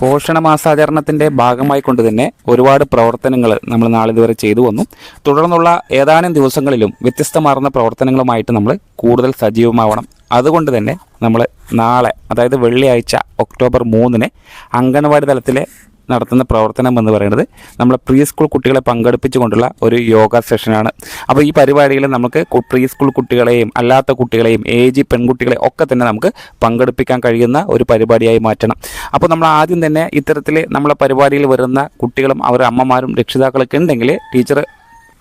പോഷണ മാസാചരണത്തിന്റെ ഭാഗമായി കൊണ്ട് തന്നെ ഒരുപാട് പ്രവർത്തനങ്ങൾ നമ്മൾ നാളിതുവരെ ചെയ്തു വന്നു. തുടർന്നുള്ള ഏതാനും ദിവസങ്ങളിലും വ്യത്യസ്തമാർന്ന പ്രവർത്തനങ്ങളുമായിട്ട് നമ്മൾ കൂടുതൽ സജീവമാവണം. അതുകൊണ്ട് തന്നെ നമ്മൾ നാളെ അതായത് വെള്ളിയാഴ്ച ഒക്ടോബർ മൂന്നിന് അംഗൻവാടി തലത്തിലെ നടത്തുന്ന പ്രവർത്തനം എന്ന് പറയുന്നത് നമ്മളെ പ്രീ സ്കൂൾ കുട്ടികളെ പങ്കെടുപ്പിച്ചുകൊണ്ടുള്ള ഒരു യോഗ സെഷനാണ്. അപ്പോൾ ഈ പരിപാടിയിൽ നമുക്ക് പ്രീ സ്കൂൾ കുട്ടികളെയും അല്ലാത്ത കുട്ടികളെയും ഏജ് പെൺകുട്ടികളെ ഒക്കെ തന്നെ നമുക്ക് പങ്കെടുപ്പിക്കാൻ കഴിയുന്ന ഒരു പരിപാടിയായി മാറ്റണം. അപ്പോൾ നമ്മൾ ആദ്യം തന്നെ ഇത്തരത്തിൽ നമ്മളെ പരിപാടിയിൽ വരുന്ന കുട്ടികളും അവരുടെ അമ്മമാരും രക്ഷിതാക്കളൊക്കെ ഉണ്ടെങ്കിൽ ടീച്ചർ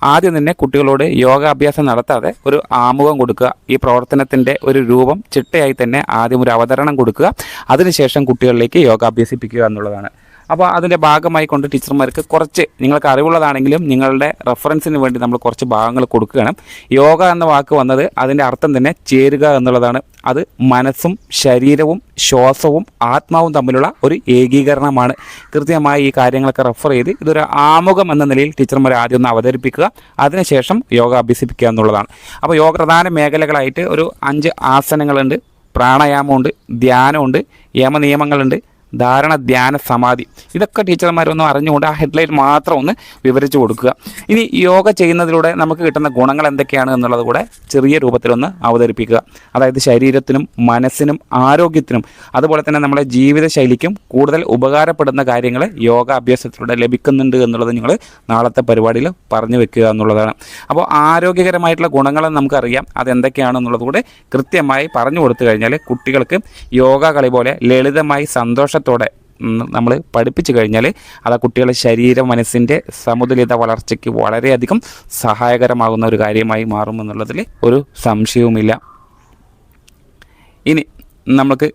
ആദ്യം തന്നെ കുട്ടികളോട് യോഗാഭ്യാസം നടത്താതെ ഒരു ആമുഖം കൊടുക്കുക. ഈ പ്രവർത്തനത്തിന്റെ ഒരു രൂപം ചിട്ടയായി തന്നെ ആദ്യം ഒരു അവതരണം കൊടുക്കുക. അതിനുശേഷം കുട്ടികളിലേക്ക് യോഗ അഭ്യസിപ്പിക്കുക എന്നുള്ളതാണ്. അപ്പോൾ അതിന്റെ ഭാഗമായി കൊണ്ട് ടീച്ചർമാർക്ക് കുറച്ച് നിങ്ങൾക്ക് അറിവുള്ളതാണെങ്കിലും നിങ്ങളുടെ റെഫറൻസിന് വേണ്ടി നമ്മൾ കുറച്ച് ഭാഗങ്ങൾ കൊടുക്കുകയാണ്. യോഗ എന്ന വാക്ക് വന്നത് അതിന്റെ അർത്ഥം തന്നെ ചേരുക എന്നുള്ളതാണ്. അത് മനസ്സും ശരീരവും ശ്വാസവും ആത്മാവും തമ്മിലുള്ള ഒരു ഏകീകരണമാണ്. കൃത്യമായി ഈ കാര്യങ്ങളൊക്കെ റെഫർ ചെയ്ത് ഇതൊരു ആമുഖം എന്ന നിലയിൽ ടീച്ചർമാർ ആദ്യം ഒന്ന് അവതരിപ്പിക്കുക. അതിനുശേഷം യോഗ അഭ്യസിപ്പിക്കുക എന്നുള്ളതാണ്. അപ്പോൾ യോഗ പ്രധാന മേഖലകളായിട്ട് ഒരു അഞ്ച് ആസനങ്ങളുണ്ട്. പ്രാണായാമമുണ്ട് ധ്യാനമുണ്ട് യമനിയമങ്ങളുണ്ട് ധാരണ ധ്യാന സമാധി ഇതൊക്കെ ടീച്ചർമാരൊന്നും അറിഞ്ഞുകൊണ്ട് ആ ഹെഡ്ലൈൻ മാത്രം ഒന്ന് വിവരിച്ചു കൊടുക്കുക. ഇനി യോഗ ചെയ്യുന്നതിലൂടെ നമുക്ക് കിട്ടുന്ന ഗുണങ്ങൾ എന്തൊക്കെയാണ് എന്നുള്ളത് കൂടെ ചെറിയ രൂപത്തിലൊന്ന് അവതരിപ്പിക്കുക. അതായത് ശരീരത്തിനും മനസ്സിനും ആരോഗ്യത്തിനും അതുപോലെ തന്നെ നമ്മുടെ ജീവിതശൈലിക്കും കൂടുതൽ ഉപകാരപ്പെടുന്ന കാര്യങ്ങൾ യോഗ അഭ്യാസത്തിലൂടെ ലഭിക്കുന്നുണ്ട് എന്നുള്ളത് നിങ്ങൾ നാളത്തെ പരിപാടിയിൽ പറഞ്ഞു വെക്കുക എന്നുള്ളതാണ്. അപ്പോൾ ആരോഗ്യകരമായിട്ടുള്ള ഗുണങ്ങൾ നമുക്കറിയാം. അതെന്തൊക്കെയാണെന്നുള്ളത് കൂടെ കൃത്യമായി പറഞ്ഞു കൊടുത്തു കഴിഞ്ഞാൽ കുട്ടികൾക്ക് യോഗ കളി പോലെ ലളിതമായി സന്തോഷത്തോടെ നമ്മൾ പഠിപ്പിച്ചു കഴിഞ്ഞാൽ അത് ആ കുട്ടികളുടെ ശരീര മനസ്സിന്റെ സമതുലിത വളർച്ചയ്ക്ക് വളരെയധികം സഹായകരമാകുന്ന ഒരു കാര്യമായി മാറുമെന്നുള്ളതിൽ ഒരു സംശയവുമില്ല. ഇനി നമുക്ക്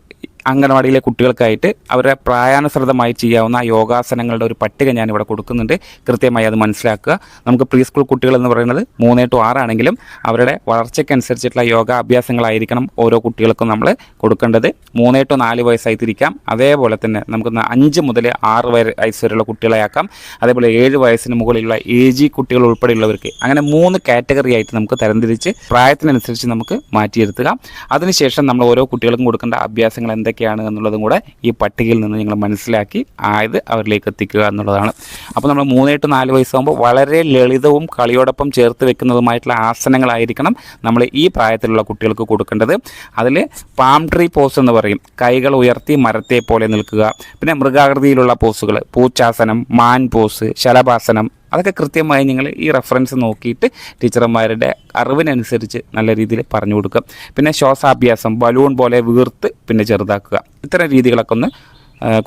അംഗനവാടിയിലെ കുട്ടികൾക്കായിട്ട് അവരുടെ പ്രായാനുസൃതമായി ചെയ്യാവുന്ന യോഗാസനങ്ങളുടെ ഒരു പട്ടിക ഞാനിവിടെ കൊടുക്കുന്നുണ്ട്. കൃത്യമായി അത് മനസ്സിലാക്കുക. നമുക്ക് പ്രീ സ്കൂൾ കുട്ടികൾ എന്ന് പറയുന്നത് മൂന്ന് ടു ആറാണെങ്കിലും അവരുടെ വളർച്ചയ്ക്കനുസരിച്ചിട്ടുള്ള യോഗ അഭ്യാസങ്ങളായിരിക്കണം ഓരോ കുട്ടികൾക്കും നമ്മൾ കൊടുക്കേണ്ടത്. മൂന്ന് ടു നാല് വയസ്സായി തിരിക്കാം അതേപോലെ തന്നെ നമുക്ക് അഞ്ച് മുതൽ ആറ് വയസ്സ് വരെയുള്ള കുട്ടികളെ ആക്കാം അതേപോലെ ഏഴ് വയസ്സിന് മുകളിലുള്ള എ ജി കുട്ടികൾ ഉൾപ്പെടെയുള്ളവർക്ക് അങ്ങനെ മൂന്ന് കാറ്റഗറി ആയിട്ട് നമുക്ക് തരംതിരിച്ച് പ്രായത്തിനനുസരിച്ച് നമുക്ക് മാറ്റിയെടുത്തുക. അതിനുശേഷം നമ്മൾ ഓരോ കുട്ടികൾക്കും കൊടുക്കേണ്ട അഭ്യാസങ്ങൾ എന്തൊക്കെയാണ് എന്നുള്ളതും കൂടെ ഈ പട്ടികയിൽ നിന്ന് നിങ്ങൾ മനസ്സിലാക്കി ആയത് അവരിലേക്ക് എത്തിക്കുക എന്നുള്ളതാണ്. അപ്പോൾ നമ്മൾ മൂന്നേ ടു നാല് വയസ്സാകുമ്പോൾ വളരെ ലളിതവും കളിയോടൊപ്പം ചേർത്ത് വെക്കുന്നതുമായിട്ടുള്ള ആസനങ്ങളായിരിക്കണം നമ്മൾ ഈ പ്രായത്തിലുള്ള കുട്ടികൾക്ക് കൊടുക്കേണ്ടത്. അതിൽ പാം ട്രീ പോസ് എന്ന് പറയും. കൈകൾ ഉയർത്തി മരത്തെ പോലെ നിൽക്കുക. പിന്നെ മൃഗാകൃതിയിലുള്ള പോസുകൾ പൂച്ചാസനം മാൻ പോസ് ശലഭാസനം അതൊക്കെ കൃത്യമായി നിങ്ങൾ ഈ റെഫറൻസ് നോക്കിയിട്ട് ടീച്ചർമാരുടെ അറിവിനനുസരിച്ച് നല്ല രീതിയിൽ പറഞ്ഞു കൊടുക്കുക പിന്നെ ശ്വാസാഭ്യാസം ബലൂൺ പോലെ വീർത്ത് പിന്നെ ചെറുതാക്കുക. ഇത്തരം രീതികളൊക്കെ ഒന്ന്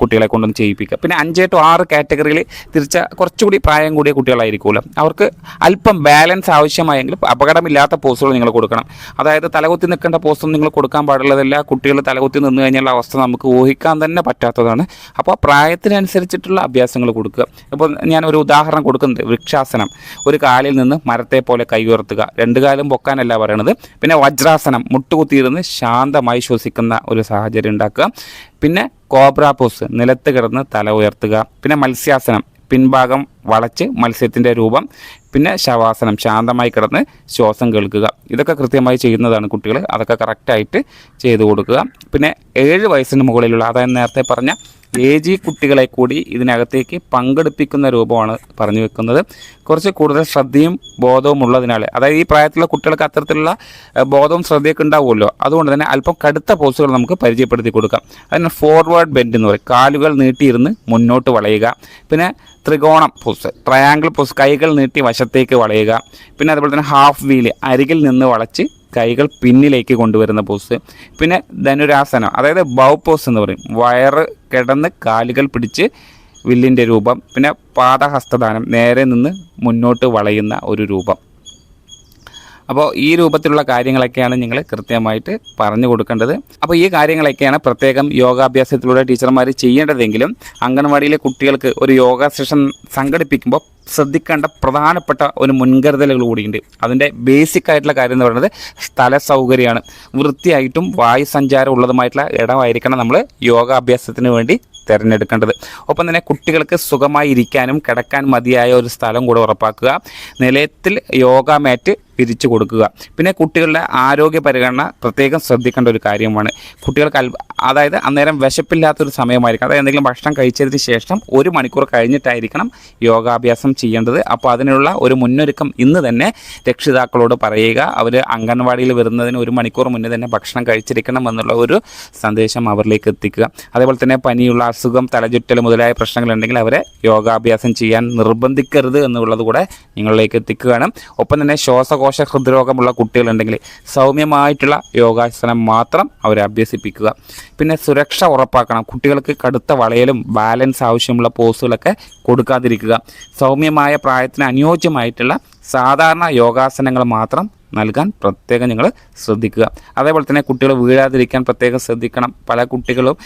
കുട്ടികളെ കൊണ്ടൊന്ന് ചെയ്യിപ്പിക്കുക. പിന്നെ അഞ്ച് ടു ആറ് കാറ്റഗറിയിൽ തിരിച്ച കുറച്ചുകൂടി പ്രായം കൂടിയ കുട്ടികളായിരിക്കുമല്ലോ. അവർക്ക് അല്പം ബാലൻസ് ആവശ്യമായെങ്കിൽ അപകടമില്ലാത്ത പോസ്റ്റുകൾ നിങ്ങൾ കൊടുക്കണം. അതായത് തലകുത്തി നിൽക്കേണ്ട പോസ്റ്റൊന്നും നിങ്ങൾ കൊടുക്കാൻ പാടുള്ളതല്ല. കുട്ടികൾ തലകുത്തി നിന്ന് കഴിഞ്ഞുള്ള അവസ്ഥ നമുക്ക് ഊഹിക്കാൻ തന്നെ പറ്റാത്തതാണ്. അപ്പോൾ പ്രായത്തിനനുസരിച്ചിട്ടുള്ള അഭ്യാസങ്ങൾ കൊടുക്കുക. ഇപ്പോൾ ഞാൻ ഒരു ഉദാഹരണം കൊടുക്കുന്നത് വൃക്ഷാസനം. ഒരു കാലിൽ നിന്ന് മരത്തെ പോലെ കൈ ഉയർത്തുക. രണ്ട് കാലും പൊക്കാനല്ല പറയണത്. പിന്നെ വജ്രാസനം. മുട്ടുകുത്തിയിരുന്ന് ശാന്തമായി ശ്വസിക്കുന്ന ഒരു സാഹചര്യം ഉണ്ടാക്കുക. പിന്നെ കോബ്ര പോസ് നിലത്ത് കിടന്ന് തല ഉയർത്തുക. പിന്നെ മത്സ്യാസനം. പിൻഭാഗം വളച്ച് മത്സ്യത്തിന്റെ രൂപം പിന്നെ ശവാസനം ശാന്തമായി കിടന്ന് ശ്വാസം കേൾക്കുക. ഇതൊക്കെ കൃത്യമായി ചെയ്യുന്നതാണ് കുട്ടികൾ അതൊക്കെ കറക്റ്റായിട്ട് ചെയ്തു കൊടുക്കുക. പിന്നെ ഏഴ് വയസ്സിന് മുകളിലുള്ള അതായത് നേരത്തെ പറഞ്ഞ എ ജി കുട്ടികളെ കൂടി ഇതിനകത്തേക്ക് പങ്കെടുപ്പിക്കുന്ന രൂപമാണ് പറഞ്ഞു വെക്കുന്നത്. കുറച്ച് കൂടുതൽ ശ്രദ്ധയും ബോധവും ഉള്ളതിനാൽ അതായത് ഈ പ്രായത്തിലുള്ള കുട്ടികൾക്ക് അത്തരത്തിലുള്ള ബോധവും ശ്രദ്ധയൊക്കെ ഉണ്ടാവുമല്ലോ. അതുകൊണ്ട് തന്നെ അല്പം കടുത്ത പോസുകൾ നമുക്ക് പരിചയപ്പെടുത്തി കൊടുക്കാം. അതിന് ഫോർവേഡ് ബെൻഡ് എന്ന് പറയും. കാലുകൾ നീട്ടിയിരുന്ന് മുന്നോട്ട് വളയുക. പിന്നെ ത്രികോണം പോസ് ട്രയാങ്കിൾ പോസ് കൈകൾ നീട്ടി വശത്തേക്ക് വളയുക. പിന്നെ അതുപോലെ തന്നെ ഹാഫ് വീൽ അരികിൽ നിന്ന് വളച്ച് കൈകൾ പിന്നിലേക്ക് കൊണ്ടുവരുന്ന പോസ് പിന്നെ ധനുരാസനം അതായത് ബൗ പോസ് എന്ന് പറയും. വയറ് കിടന്ന് കാലുകൾ പിടിച്ച് വില്ലിന്റെ രൂപം. പിന്നെ പാദഹസ്തദാനം. നേരെ നിന്ന് മുന്നോട്ട് വളയുന്ന ഒരു രൂപം. അപ്പോൾ ഈ രൂപത്തിലുള്ള കാര്യങ്ങളൊക്കെയാണ് നിങ്ങൾ കൃത്യമായിട്ട് പറഞ്ഞു കൊടുക്കേണ്ടത്. അപ്പോൾ ഈ കാര്യങ്ങളൊക്കെയാണ് പ്രത്യേകം യോഗാഭ്യാസത്തിലൂടെ ടീച്ചർമാർ ചെയ്യേണ്ടതെങ്കിലും അംഗൻവാടിയിലെ കുട്ടികൾക്ക് ഒരു യോഗ സെഷൻ സംഘടിപ്പിക്കുമ്പോൾ ശ്രദ്ധിക്കേണ്ട പ്രധാനപ്പെട്ട ഒരു മുൻകരുതലുകൾ കൂടിയുണ്ട്. അതിന്റെ ബേസിക് ആയിട്ടുള്ള കാര്യം എന്ന് പറയുന്നത് സ്ഥല സൗകര്യമാണ് വൃത്തിയായിട്ടും വായു സഞ്ചാരം ഉള്ളതുമായിട്ടുള്ള ഇടമായിരിക്കണം നമ്മൾ യോഗാഭ്യാസത്തിന് വേണ്ടി തിരഞ്ഞെടുക്കേണ്ടത്. ഒപ്പം തന്നെ കുട്ടികൾക്ക് സുഖമായി ഇരിക്കാനും കിടക്കാൻ മതിയായ ഒരു സ്ഥലം കൂടെ ഉറപ്പാക്കുക. നിലയത്തിൽ യോഗ മാറ്റ് പിരിച്ചു കൊടുക്കുക. പിന്നെ കുട്ടികളുടെ ആരോഗ്യ പരിഗണന പ്രത്യേകം ശ്രദ്ധിക്കേണ്ട ഒരു കാര്യമാണ്. കുട്ടികൾക്ക് അതായത് അന്നേരം വിശപ്പില്ലാത്തൊരു സമയമായിരിക്കും. അതായത് എന്തെങ്കിലും ഭക്ഷണം കഴിച്ചതിന് ശേഷം ഒരു മണിക്കൂർ കഴിഞ്ഞിട്ടായിരിക്കണം യോഗാഭ്യാസം ചെയ്യേണ്ടത്. അപ്പോൾ അതിനുള്ള ഒരു മുന്നൊരുക്കം ഇന്ന് തന്നെ രക്ഷിതാക്കളോട് പറയുക. അവർ അംഗൻവാടിയിൽ വരുന്നതിന് ഒരു മണിക്കൂർ മുന്നേ തന്നെ ഭക്ഷണം കഴിച്ചിരിക്കണം എന്നുള്ള ഒരു സന്ദേശം അവരിലേക്ക് എത്തിക്കുക. അതേപോലെ തന്നെ പനിയുള്ള അസുഖം തലചുറ്റൽ മുതലായ പ്രശ്നങ്ങളുണ്ടെങ്കിൽ അവരെ യോഗാഭ്യാസം ചെയ്യാൻ നിർബന്ധിക്കരുത് എന്നുള്ളത് കൂടെ നിങ്ങളിലേക്ക് എത്തിക്കുകയാണ്. ഒപ്പം തന്നെ ശ്വാസകോശ ഹൃദ്രോഗമുള്ള കുട്ടികളുണ്ടെങ്കിൽ സൗമ്യമായിട്ടുള്ള യോഗാസനം മാത്രം അവരെ അഭ്യസിപ്പിക്കുക. പിന്നെ സുരക്ഷ ഉറപ്പാക്കണം. കുട്ടികൾക്ക് കടുത്ത വളയലും ബാലൻസ് ആവശ്യമുള്ള പോസുകളൊക്കെ കൊടുക്കാതിരിക്കുക. സൗമ്യമായ പ്രായത്തിന് അനുയോജ്യമായിട്ടുള്ള സാധാരണ യോഗാസനങ്ങൾ മാത്രം നൽകാൻ പ്രത്യേകം നിങ്ങൾ ശ്രദ്ധിക്കുക. അതേപോലെ തന്നെ കുട്ടികൾ വീഴാതിരിക്കാൻ പ്രത്യേകം ശ്രദ്ധിക്കണം. പല കുട്ടികളും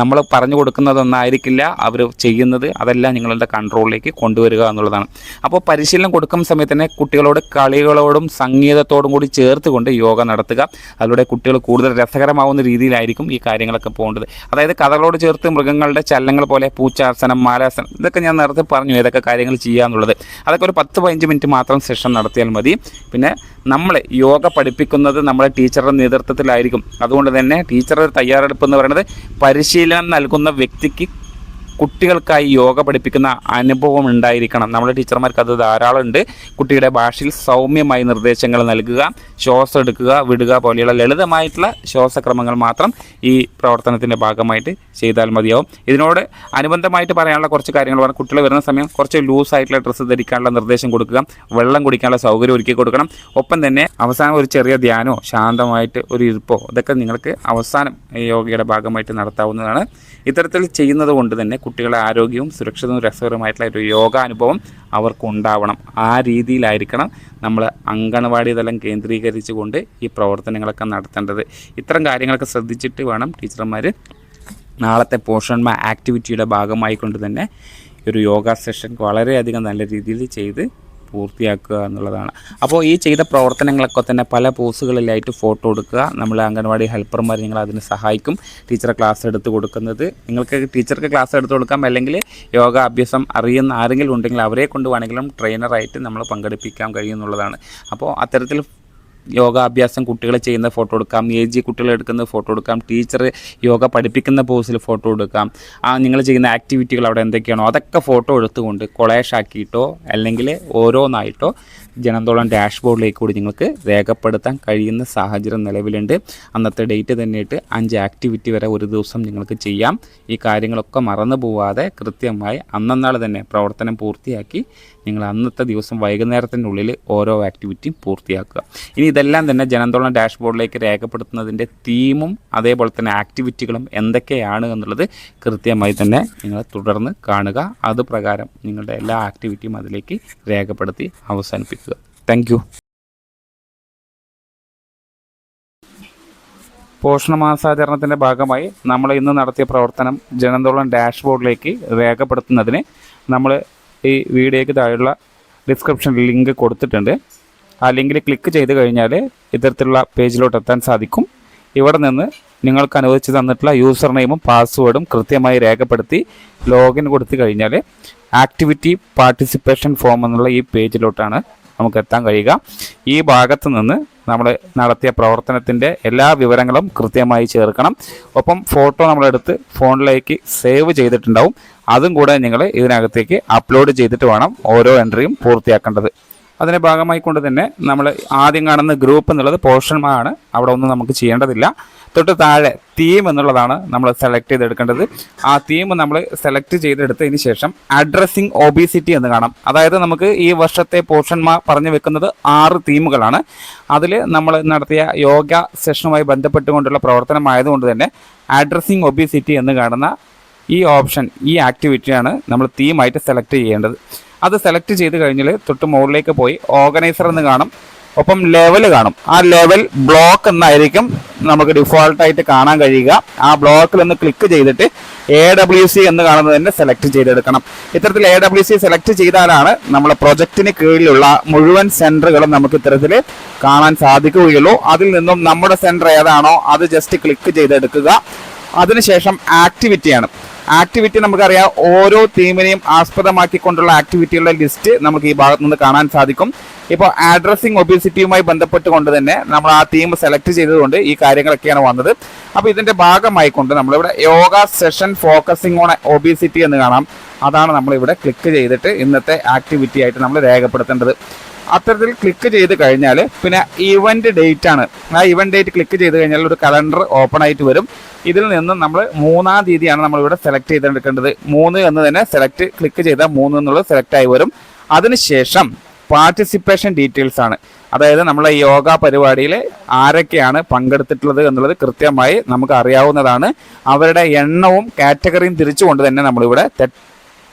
നമ്മൾ പറഞ്ഞു കൊടുക്കുന്നതൊന്നായിരിക്കില്ല അവർ ചെയ്യുന്നത്. അതെല്ലാം നിങ്ങളുടെ കൺട്രോളിലേക്ക് കൊണ്ടുവരിക എന്നുള്ളതാണ്. അപ്പോൾ പരിശീലനം കൊടുക്കുന്ന സമയത്ത് തന്നെ കുട്ടികളോട് കളികളോടും സംഗീതത്തോടും കൂടി ചേർത്ത് കൊണ്ട് യോഗ നടത്തുക. അതിലൂടെ കുട്ടികൾ കൂടുതൽ രസകരമാവുന്ന രീതിയിലായിരിക്കും ഈ കാര്യങ്ങളൊക്കെ പോകേണ്ടത്. അതായത് കഥകളോട് ചേർത്ത് മൃഗങ്ങളുടെ ചലനങ്ങൾ പോലെ പൂച്ചാസനം മാലാസനം ഇതൊക്കെ ഞാൻ നേരത്തെ പറഞ്ഞു ഏതൊക്കെ കാര്യങ്ങൾ ചെയ്യുക എന്നുള്ളത് അതൊക്കെ ഒരു പത്ത് പതിനഞ്ച് മിനിറ്റ് മാത്രം സെഷൻ നടത്തിയാൽ മതി. പിന്നെ നമ്മൾ യോഗ പഠിപ്പിക്കുന്നത് നമ്മുടെ ടീച്ചറുടെ നേതൃത്വത്തിലായിരിക്കും. അതുകൊണ്ട് തന്നെ ടീച്ചറുടെ തയ്യാറെടുപ്പ് എന്ന് പറയുന്നത് പരിശീലനം നൽകുന്ന വ്യക്തിക്ക് കുട്ടികൾക്കായി യോഗ പഠിപ്പിക്കുന്ന അനുഭവം ഉണ്ടായിരിക്കണം. നമ്മുടെ ടീച്ചർമാർക്ക് അത് ധാരാളം ഉണ്ട് കുട്ടിയുടെ ഭാഷയിൽ സൗമ്യമായി നിർദ്ദേശങ്ങൾ നൽകുക ശ്വാസം എടുക്കുക വിടുക പോലെയുള്ള ലളിതമായിട്ടുള്ള ശ്വാസക്രമങ്ങൾ മാത്രം ഈ പ്രവർത്തനത്തിന്റെ ഭാഗമായിട്ട് ചെയ്താൽ മതിയാവും. ഇതിനോട് അനുബന്ധമായിട്ട് പറയാനുള്ള കുറച്ച് കാര്യങ്ങൾ പറഞ്ഞാൽ കുട്ടികൾ വരുന്ന സമയം കുറച്ച് ലൂസ് ആയിട്ടുള്ള ഡ്രസ്സ് ധരിക്കാനുള്ള നിർദ്ദേശം കൊടുക്കുക വെള്ളം കുടിക്കാനുള്ള സൗകര്യം ഒരുക്കി കൊടുക്കണം. ഒപ്പം തന്നെ അവസാനം ഒരു ചെറിയ ധ്യാനമോ ശാന്തമായിട്ട് ഒരു ഇരിപ്പോ ഇതൊക്കെ നിങ്ങൾക്ക് അവസാനം യോഗയുടെ ഭാഗമായിട്ട് നടത്താവുന്നതാണ്. ഇത്തരത്തിൽ ചെയ്യുന്നത് കൊണ്ട് തന്നെ കുട്ടികളുടെ ആരോഗ്യവും സുരക്ഷിതവും രസകരമായിട്ടുള്ള ഒരു യോഗാനുഭവം അവർക്കുണ്ടാവണം. ആ രീതിയിലായിരിക്കണം നമ്മൾ അങ്കണവാടി തലം കേന്ദ്രീകരിച്ചുകൊണ്ട് ഈ പ്രവർത്തനങ്ങളൊക്കെ നടത്തേണ്ടത്. ഇത്തരം കാര്യങ്ങളൊക്കെ ശ്രദ്ധിച്ചിട്ട് വേണം ടീച്ചർമാർ നാളത്തെ പോഷൺമ ആക്ടിവിറ്റിയുടെ ഭാഗമായിക്കൊണ്ട് തന്നെ ഒരു യോഗ സെഷൻ വളരെയധികം നല്ല രീതിയിൽ ചെയ്ത് പൂർത്തിയാക്കുക എന്നുള്ളതാണ്. അപ്പോൾ ഈ ചെയ്ത പ്രവർത്തനങ്ങളൊക്കെ തന്നെ പല പോസുകളിലായിട്ട് ഫോട്ടോ എടുക്കുക. നമ്മൾ അംഗൻവാടി ഹെൽപ്പർമാർ നിങ്ങൾ അതിന് സഹായിക്കും. ടീച്ചറെ ക്ലാസ് എടുത്ത് കൊടുക്കുന്നത്. നിങ്ങൾക്ക് ടീച്ചർക്ക് ക്ലാസ് എടുത്ത് കൊടുക്കാം. അല്ലെങ്കിൽ യോഗ അഭ്യാസം അറിയുന്ന ആരെങ്കിലും ഉണ്ടെങ്കിൽ അവരെ കൊണ്ട് വേണമെങ്കിലും ട്രെയിനറായിട്ട് നമ്മൾ പങ്കെടുപ്പിക്കാൻ കഴിയുന്നുള്ളതാണ് അപ്പോൾ അത്തരത്തിൽ യോഗാഭ്യാസം കുട്ടികൾ ചെയ്യുന്ന ഫോട്ടോ എടുക്കാം എ ജി കുട്ടികൾ എടുക്കുന്ന ഫോട്ടോ എടുക്കാം ടീച്ചർ യോഗ പഠിപ്പിക്കുന്ന പോസിൽ ഫോട്ടോ എടുക്കാം. ആ നിങ്ങൾ ചെയ്യുന്ന ആക്ടിവിറ്റികൾ അവിടെ എന്തൊക്കെയാണോ അതൊക്കെ ഫോട്ടോ എടുത്തുകൊണ്ട് കൊളേഷ് ആക്കിയിട്ടോ അല്ലെങ്കിൽ ഓരോന്നായിട്ടോ ജനന്തോളം ഡാഷ്ബോർഡിലേക്ക് കൂടി നിങ്ങൾക്ക് രേഖപ്പെടുത്താൻ കഴിയുന്ന സാഹചര്യം നിലവിലുണ്ട്. അന്നത്തെ ഡേറ്റ് തന്നെയിട്ട് അഞ്ച് ആക്ടിവിറ്റി വരെ ഒരു ദിവസം നിങ്ങൾക്ക് ചെയ്യാം. ഈ കാര്യങ്ങളൊക്കെ മറന്നു പോവാതെ കൃത്യമായി അന്നന്നാൾ തന്നെ പ്രവർത്തനം പൂർത്തിയാക്കി നിങ്ങൾ അന്നത്തെ ദിവസം വൈകുന്നേരത്തിന്റെ ഉള്ളിൽ ഓരോ ആക്ടിവിറ്റിയും പൂർത്തിയാക്കുക. ഇനി ഇതെല്ലാം തന്നെ ജനന്തോളം ഡാഷ്ബോർഡിലേക്ക് രേഖപ്പെടുത്തുന്നതിന്റെ തീമും അതേപോലെ തന്നെ ആക്ടിവിറ്റികളും എന്തൊക്കെയാണ് എന്നുള്ളത് കൃത്യമായി തന്നെ നിങ്ങൾ തുടർന്ന് കാണുക. അത് പ്രകാരം നിങ്ങളുടെ എല്ലാ ആക്ടിവിറ്റിയും അതിലേക്ക് രേഖപ്പെടുത്തി അവസാനിപ്പിക്കുക. താങ്ക് പോഷണമാസാചരണത്തിന്റെ ഭാഗമായി നമ്മൾ ഇന്ന് നടത്തിയ പ്രവർത്തനം ജനന്തോളം ഡാഷ്ബോർഡിലേക്ക് രേഖപ്പെടുത്തുന്നതിന് നമ്മൾ ഈ വീഡിയോയ്ക്ക് താഴെയുള്ള ഡിസ്ക്രിപ്ഷൻ ലിങ്ക് കൊടുത്തിട്ടുണ്ട്. ആ ലിങ്കിൽ ക്ലിക്ക് ചെയ്ത് കഴിഞ്ഞാൽ ഇത്തരത്തിലുള്ള പേജിലോട്ട് എത്താൻ സാധിക്കും. ഇവിടെ നിന്ന് നിങ്ങൾക്ക് അനുവദിച്ച് തന്നിട്ടുള്ള യൂസർ നെയിമും പാസ്വേഡും കൃത്യമായി രേഖപ്പെടുത്തി ലോഗിൻ കൊടുത്തു കഴിഞ്ഞാൽ ആക്ടിവിറ്റി പാർട്ടിസിപ്പേഷൻ ഫോം എന്നുള്ള ഈ പേജിലോട്ടാണ് നമുക്ക് എത്താൻ കഴിയുക. ഈ ഭാഗത്ത് നിന്ന് നമ്മൾ നടത്തിയ പ്രവർത്തനത്തിന്റെ എല്ലാ വിവരങ്ങളും കൃത്യമായി ചേർക്കണം. ഒപ്പം ഫോട്ടോ നമ്മളെടുത്ത് ഫോണിലേക്ക് സേവ് ചെയ്തിട്ടുണ്ടാവും. അതും കൂടെ നിങ്ങൾ ഇതിനകത്തേക്ക് അപ്ലോഡ് ചെയ്തിട്ട് വേണം ഓരോ എൻട്രിയും പൂർത്തിയാക്കേണ്ടത്. അതിന്റെ ഭാഗമായി കൊണ്ട് തന്നെ നമ്മൾ ആദ്യം കാണുന്ന ഗ്രൂപ്പ് എന്നുള്ളത് പോഷന്മാരാണ് അവിടെ ഒന്നും നമുക്ക് ചെയ്യേണ്ടതില്ല. തൊട്ട് താഴെ തീം എന്നുള്ളതാണ് നമ്മൾ സെലക്ട് ചെയ്തെടുക്കേണ്ടത്. ആ തീം നമ്മൾ സെലക്ട് ചെയ്തെടുത്തതിന് ശേഷം അഡ്രസ്സിങ് ഒബിസിറ്റി എന്ന് കാണാം. അതായത് നമുക്ക് ഈ വർഷത്തെ പോർഷന്മാർ പറഞ്ഞു വെക്കുന്നത് ആറ് തീമുകളാണ് അതിൽ നമ്മൾ നടത്തിയ യോഗ സെഷനുമായി ബന്ധപ്പെട്ടുകൊണ്ടുള്ള പ്രവർത്തനമായതുകൊണ്ട് തന്നെ അഡ്രസ്സിങ് ഒബീസിറ്റി എന്ന് കാണുന്ന ഈ ഓപ്ഷൻ ഈ ആക്ടിവിറ്റിയാണ് നമ്മൾ തീമായിട്ട് സെലക്ട് ചെയ്യേണ്ടത്. അത് സെലക്ട് ചെയ്ത് കഴിഞ്ഞാൽ തൊട്ട് മുകളിലേക്ക് പോയി ഓർഗനൈസർ എന്ന് കാണും. ഒപ്പം ലെവൽ കാണും. ആ ലെവൽ ബ്ലോക്ക് എന്നായിരിക്കും നമുക്ക് ഡിഫോൾട്ടായിട്ട് കാണാൻ കഴിയുക. ആ ബ്ലോക്കിൽ ഒന്ന് ക്ലിക്ക് ചെയ്തിട്ട് എ ഡബ്ല്യു സി എന്ന് കാണുന്നത് തന്നെ സെലക്ട് ചെയ്തെടുക്കണം. ഇത്തരത്തിൽ എ ഡബ്ല്യു സി സെലക്ട് ചെയ്താലാണ് നമ്മൾ പ്രൊജക്റ്റിന് കീഴിലുള്ള മുഴുവൻ സെന്ററുകളും നമുക്ക് ഇത്തരത്തിൽ കാണാൻ സാധിക്കുകയുള്ളൂ. അതിൽ നിന്നും നമ്മുടെ സെന്റർ ഏതാണോ അത് ജസ്റ്റ് ക്ലിക്ക് ചെയ്തെടുക്കുക. അതിനുശേഷം ആക്ടിവിറ്റിയാണ് ആക്ടിവിറ്റി നമുക്കറിയാം. ഓരോ തീമിനെയും ആസ്പദമാക്കിക്കൊണ്ടുള്ള ആക്ടിവിറ്റികളുടെ ലിസ്റ്റ് നമുക്ക് ഈ ഭാഗത്തുനിന്ന് കാണാൻ സാധിക്കും. ഇപ്പോൾ അഡ്രസ്സിംഗ് ഒബിസിറ്റിയുമായി ബന്ധപ്പെട്ടുകൊണ്ട് തന്നെ നമ്മൾ ആ തീം സെലക്ട് ചെയ്തതുകൊണ്ട് ഈ കാര്യങ്ങളൊക്കെയാണ് വന്നത്. അപ്പോൾ ഇതിന്റെ ഭാഗമായിക്കൊണ്ട് നമ്മളിവിടെ yoga session focusing on obesity എന്ന് കാണാം. അതാണ് നമ്മളിവിടെ ക്ലിക്ക് ചെയ്തിട്ട് ഇന്നത്തെ ആക്ടിവിറ്റി ആയിട്ട് നമ്മൾ രേഖപ്പെടുത്തേണ്ടത്. അത്തരത്തിൽ ക്ലിക്ക് ചെയ്ത് കഴിഞ്ഞാൽ പിന്നെ ഇവന്റ് ഡേറ്റ് ആണ്. ആ ഇവന്റ് ഡേറ്റ് ക്ലിക്ക് ചെയ്ത് കഴിഞ്ഞാൽ ഒരു കലണ്ടർ ഓപ്പൺ ആയിട്ട് വരും. ഇതിൽ നിന്ന് നമ്മൾ മൂന്നാം തീയതിയാണ് നമ്മൾ ഇവിടെ സെലക്ട് ചെയ്തെടുക്കേണ്ടത്. മൂന്ന് എന്ന് തന്നെ സെലക്ട് ക്ലിക്ക് ചെയ്താൽ മൂന്ന് എന്നുള്ളത് സെലക്ട് ആയി വരും. അതിനുശേഷം പാർട്ടിസിപ്പേഷൻ ഡീറ്റെയിൽസ് ആണ്. അതായത് നമ്മളെ യോഗ പരിപാടിയിൽ ആരൊക്കെയാണ് പങ്കെടുത്തിട്ടുള്ളത് എന്നുള്ളത് കൃത്യമായി നമുക്ക് അറിയാവുന്നതാണ്. അവരുടെ എണ്ണവും കാറ്റഗറിയും തിരിച്ചുകൊണ്ട് തന്നെ നമ്മളിവിടെ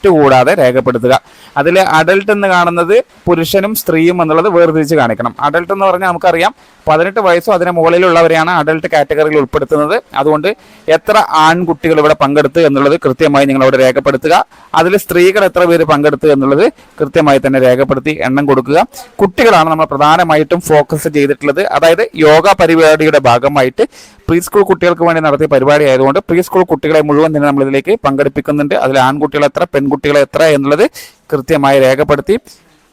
തെറ്റുകൂടാതെ രേഖപ്പെടുത്തുക. അതിൽ അഡൽട്ട് എന്ന് കാണുന്നത് പുരുഷനും സ്ത്രീയും എന്നുള്ളത് വേർതിരിച്ച് കാണിക്കണം. അഡൽട്ട് എന്ന് പറഞ്ഞാൽ നമുക്കറിയാം പതിനെട്ട് വയസ്സോ അതിന് മുകളിലുള്ളവരെയാണ് അഡൽട്ട് കാറ്റഗറിയിൽ ഉൾപ്പെടുത്തുന്നത്. അതുകൊണ്ട് എത്ര ആൺകുട്ടികൾ ഇവിടെ പങ്കെടുത്തു എന്നുള്ളത് കൃത്യമായി നിങ്ങൾ അവിടെ രേഖപ്പെടുത്തുക. അതിൽ സ്ത്രീകൾ എത്ര പേര് പങ്കെടുത്തു എന്നുള്ളത് കൃത്യമായി തന്നെ രേഖപ്പെടുത്തി എണ്ണം കൊടുക്കുക. കുട്ടികളാണ് നമ്മൾ പ്രധാനമായിട്ടും ഫോക്കസ് ചെയ്തിട്ടുള്ളത്. അതായത് യോഗ പരിപാടിയുടെ ഭാഗമായിട്ട് പ്രീ സ്കൂൾ കുട്ടികൾക്ക് വേണ്ടി നടത്തിയ പരിപാടി ആയതുകൊണ്ട് പ്രീ സ്കൂൾ കുട്ടികളെ മുഴുവൻ തന്നെ നമ്മൾ ഇതിലേക്ക് പങ്കെടുപ്പിക്കുന്നുണ്ട്. അതിൽ ആൺകുട്ടികൾ എത്ര പെൺകുട്ടികൾ എത്ര എന്നുള്ളത് കൃത്യമായി രേഖപ്പെടുത്തി.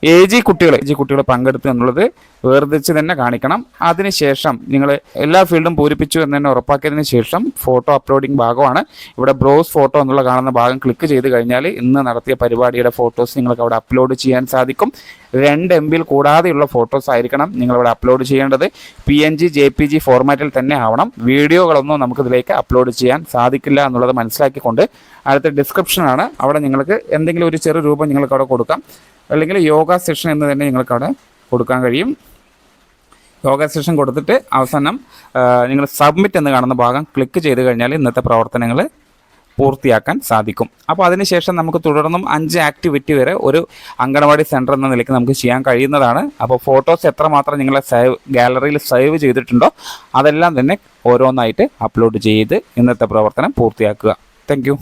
എ ജി കുട്ടികൾ ജി കുട്ടികൾ പങ്കെടുത്തു എന്നുള്ളത് വേർതിരിച്ച് തന്നെ കാണിക്കണം. അതിനുശേഷം നിങ്ങൾ എല്ലാ ഫീൽഡും പൂരിപ്പിച്ചു എന്ന് തന്നെ ഉറപ്പാക്കിയതിന് ശേഷം ഫോട്ടോ അപ്ലോഡിംഗ് ഭാഗമാണ്. ഇവിടെ ബ്രോസ് ഫോട്ടോ എന്നുള്ള കാണുന്ന ഭാഗം ക്ലിക്ക് ചെയ്ത് കഴിഞ്ഞാൽ ഇന്ന് നടത്തിയ പരിപാടിയുടെ ഫോട്ടോസ് നിങ്ങൾക്ക് അവിടെ അപ്ലോഡ് ചെയ്യാൻ സാധിക്കും. രണ്ട് എം ബിയിൽ കൂടാതെയുള്ള ഫോട്ടോസ് ആയിരിക്കണം നിങ്ങളിവിടെ അപ്ലോഡ് ചെയ്യേണ്ടത്. P N G J P G ഫോർമാറ്റിൽ തന്നെ ആവണം. വീഡിയോകളൊന്നും നമുക്കിതിലേക്ക് അപ്ലോഡ് ചെയ്യാൻ സാധിക്കില്ല എന്നുള്ളത് മനസ്സിലാക്കിക്കൊണ്ട് അടുത്ത ഡിസ്ക്രിപ്ഷനാണ് അവിടെ നിങ്ങൾക്ക് എന്തെങ്കിലും ഒരു ചെറു രൂപം നിങ്ങൾക്ക് അവിടെ കൊടുക്കാം. അല്ലെങ്കിൽ യോഗ സെഷൻ എന്ന് തന്നെ നിങ്ങൾക്ക് അവിടെ കൊടുക്കാൻ കഴിയും. യോഗ സെഷൻ കൊടുത്തിട്ട് അവസാനം നിങ്ങൾ സബ്മിറ്റ് എന്ന് കാണുന്ന ഭാഗം ക്ലിക്ക് ചെയ്ത് കഴിഞ്ഞാൽ ഇന്നത്തെ പ്രവർത്തനങ്ങൾ പൂർത്തിയാക്കാൻ സാധിക്കും. അപ്പോൾ അതിനുശേഷം നമുക്ക് തുടർന്നും അഞ്ച് ആക്ടിവിറ്റി വരെ ഒരു അങ്കണവാടി സെന്റർ എന്ന നിലയ്ക്ക് നമുക്ക് ചെയ്യാൻ കഴിയുന്നതാണ്. അപ്പോൾ ഫോട്ടോസ് എത്രമാത്രം നിങ്ങളെ സേവ് ഗാലറിയിൽ സേവ് ചെയ്തിട്ടുണ്ടോ അതെല്ലാം തന്നെ ഓരോന്നായിട്ട് അപ്ലോഡ് ചെയ്ത് ഇന്നത്തെ പ്രവർത്തനം പൂർത്തിയാക്കുക. താങ്ക്